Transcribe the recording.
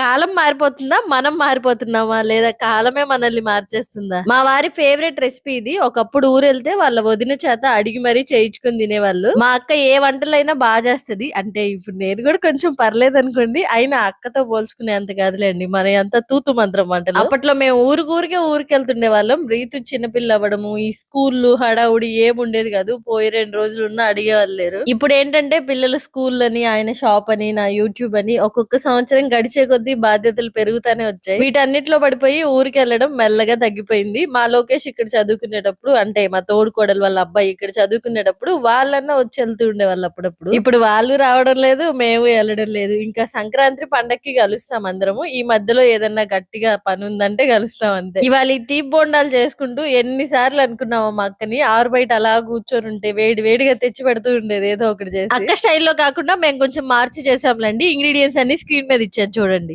కాలం మారిపోతుందా? మనం మారిపోతున్నామా? లేదా కాలమే మనల్ని మార్చేస్తుందా? మా వారి ఫేవరెట్ రెసిపీ ఇది. ఒకప్పుడు ఊరు వెళ్తే వాళ్ళ వదిన చేత అడిగి మరీ చేయించుకుని తినేవాళ్ళు. మా అక్క ఏ వంటలైనా బాగా చేస్తది. అంటే ఇప్పుడు నేను కూడా కొంచెం పర్లేదు అనుకోండి. అయినా అక్కతో పోల్చుకునే అంత కాదులేండి. మన అంత తూతు మంత్రం వంటలు. అప్పట్లో మేము ఊరికి ఊరికే ఊరికెళ్తుండే వాళ్ళం. రీతు చిన్నపిల్ల అవ్వడము ఈ స్కూళ్ళు హడావుడి ఏముండేది కాదు. పోయి రెండు రోజులు ఉన్న అడిగేవాళ్ళు లేరు. ఇప్పుడు ఏంటంటే పిల్లల స్కూల్ అని ఆయన షాప్ అని నా యూట్యూబ్ అని ఒక్కొక్క సంవత్సరం గడిచే కొద్ది బాధ్యతలు పెరుగుతానే వచ్చాయి. వీటన్నిటిలో పడిపోయి ఊరికి వెళ్ళడం మెల్లగా తగ్గిపోయింది. మా లోకేష్ ఇక్కడ చదువుకునేటప్పుడు అంటే మా తోడు కోడలు వాళ్ళ అబ్బాయి ఇక్కడ చదువుకునేటప్పుడు వాళ్ళన్నా వచ్చి వెళ్తూ ఉండేవాళ్ళు అప్పుడప్పుడు. ఇప్పుడు వాళ్ళు రావడం లేదు మేము వెళ్ళడం లేదు. ఇంకా సంక్రాంతి పండక్కి కలుస్తాం అందరము. ఈ మధ్యలో ఏదన్నా గట్టిగా పని ఉందంటే కలుస్తాం అంతే. ఇవాళ ఈ తీపి బొండాలు చేసుకుంటూ ఎన్నిసార్లు అనుకున్నామో మా అక్కని ఆరు బయట అలా కూర్చొని ఉంటే వేడి వేడిగా తెచ్చి పెడుతూ ఉండేది ఏదో ఒకటి చేసి. అక్క స్టైల్లో కాకుండా మేము కొంచెం మార్చి చేసాంలేండి ఇంగ్రీడియంట్స్ అన్ని స్క్రీన్ మీద ఇచ్చాను చూడండి.